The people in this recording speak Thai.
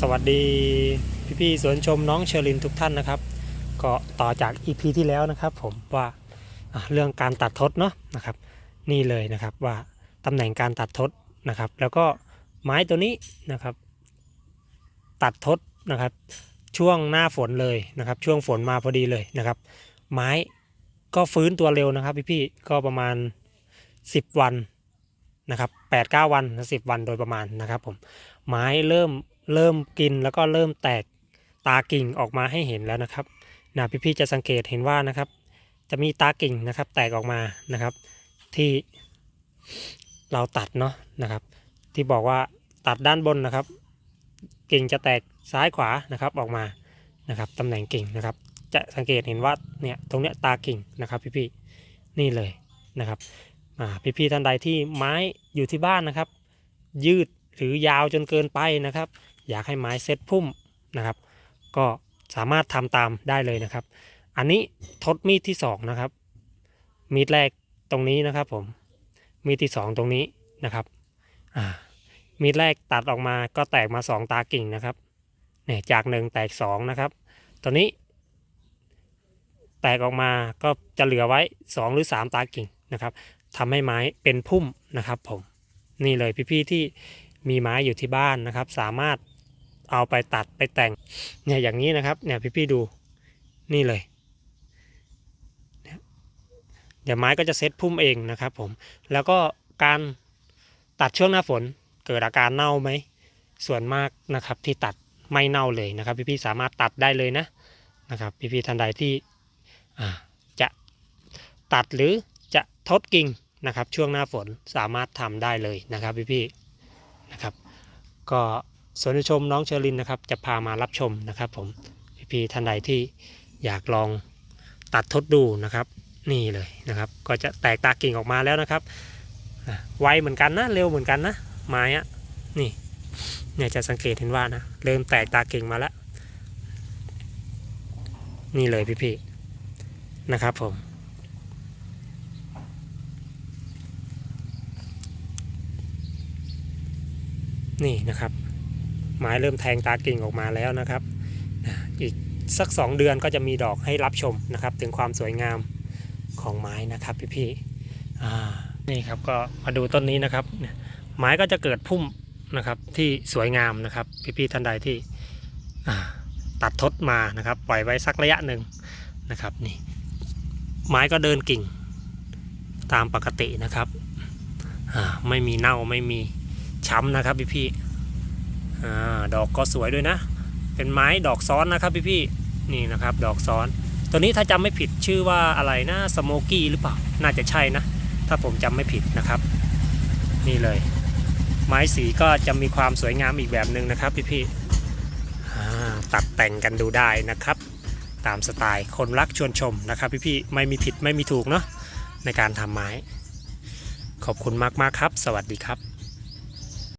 สวัสดีพี่ๆสวนชมน้องเชอรินทุกท่านนะครับ ก็ต่อจาก EP ที่แล้วนะครับ ผมว่าเรื่องการตัดทดเนาะนะครับ นี่เลยนะครับว่าตำแหน่งการตัดทดนะครับ แล้วก็ไม้ตัวนี้นะครับ ตัดทดนะครับ ช่วงหน้าฝนเลยนะครับ ช่วงฝนมาพอดีเลยนะครับ ไม้ก็ฟื้นตัวเร็วนะครับพี่ๆก็ประมาณ 10 วันนะครับ8 9 วัน10วันโดยประมาณนะครับผมไม้เริ่ม เริ่มกินแล้วก็เริ่มแตกตากิ่งออกมาให้เห็นแล้วนะครับนะพี่ๆจะสังเกตเห็นว่านะครับ จะมีตากิ่งนะครับ แตกออกมานะครับ ที่เราตัดเนาะนะครับ ที่บอกว่าตัดด้านบนนะครับ กิ่งจะแตกซ้ายขวานะครับออกมานะครับตำแหน่งกิ่งนะครับ จะสังเกตเห็นว่าเนี่ยตรงเนี้ยตากิ่งนะครับ พี่ๆนี่เลยนะครับอ่าพี่ๆท่านใดที่ไม้อยู่ที่บ้านนะครับ ยืดหรือยาวจนเกินไปนะครับ อยากให้ไม้เซตพุ่มนะครับ ก็สามารถทำตามได้เลยนะครับ อันนี้ทดมีดที่สองนะครับ มีดแรกตรงนี้นะครับผม มีดที่สองตรงนี้นะครับมีดแรกตัดออกมาก็แตกมาสองตากิ่งนะครับเนี่ยจากหนึ่งแตกสองนะครับตัวนี้ แตกออกมาก็จะเหลือไว้สองหรือสามตากิ่งนะครับทำให้ไม้เป็นพุ่มนะครับผมนี่เลยพี่ๆที่มีไม้อยู่ที่บ้านนะครับ สามารถ เอาไปตัดไปแต่ง เนี่ยอย่างนี้นะครับ เนี่ยพี่ๆดูนี่เลยเดี๋ยวไม้ก็จะเซ็ตพุ่มเองนะครับผม แล้วก็การตัดช่วงหน้าฝนเกิดอาการเน่าไหม ส่วนมากนะครับที่ตัดไม่เน่าเลยนะครับ พี่ๆสามารถตัดได้เลยนะนะครับ พี่ๆท่านใดที่จะตัดหรือจะทดกิ่งนะครับ ช่วงหน้าฝนสามารถทำได้เลยนะครับ พี่ๆนะครับ ก็ สวนชมน้องเชอรินนะครับ จะพามารับชมนะครับ ผมพี่ๆท่านใดที่อยากลองตัดทดดูนะครับ นี่เลยนะครับ ก็จะแตกตากิ่งออกมาแล้วนะครับไวเหมือนกันนะเร็วเหมือนกันนะไม้อะนี่เนี่ยจะสังเกตเห็นว่านะเริ่มแตกตากิ่งมาแล้ว นี่เลยพี่ๆนะครับผมนี่นะครับ ไม้เริ่มแทงตากิ่งออกมาแล้วนะครับ อีกสัก 2 เดือนก็จะมีดอกให้รับชมนะครับ ถึงความสวยงามของไม้นะครับพี่ๆอ่นี่ครับก็มาดูต้นนี้นะครับ ไม้ก็จะเกิดพุ่มนะครับที่สวยงามนะครับพี่ๆท่านใดที่ตัดทดมานะครับปล่อยไว้สักระยะหนึ่งนะครับนี่ไม้ก็เดินกิ่งตามปกตินะครับไม่มีเน่าไม่มีช้ำนะครับพี่พี่ๆ อ่าดอกก็สวยด้วยนะ เป็นไม้ดอกซ้อนนะครับพี่พี่ๆนี่นะครับดอกซ้อน ตัวนี้ถ้าจำไม่ผิดชื่อว่าอะไรนะสโมกี้หรือเปล่าน่าจะใช่นะ ถ้าผมจำไม่ผิดนะครับ นี่เลย ไม้สีก็จะมีความสวยงามอีกแบบหนึ่งนะครับพี่พี่ๆตัดแต่งกันดูได้นะครับ ตามสไตล์คนรักชวนชมนะครับพี่พี่ๆไม่มีผิดไม่มีถูกเนาะในการทำไม้ ขอบคุณมากๆครับ สวัสดีครับ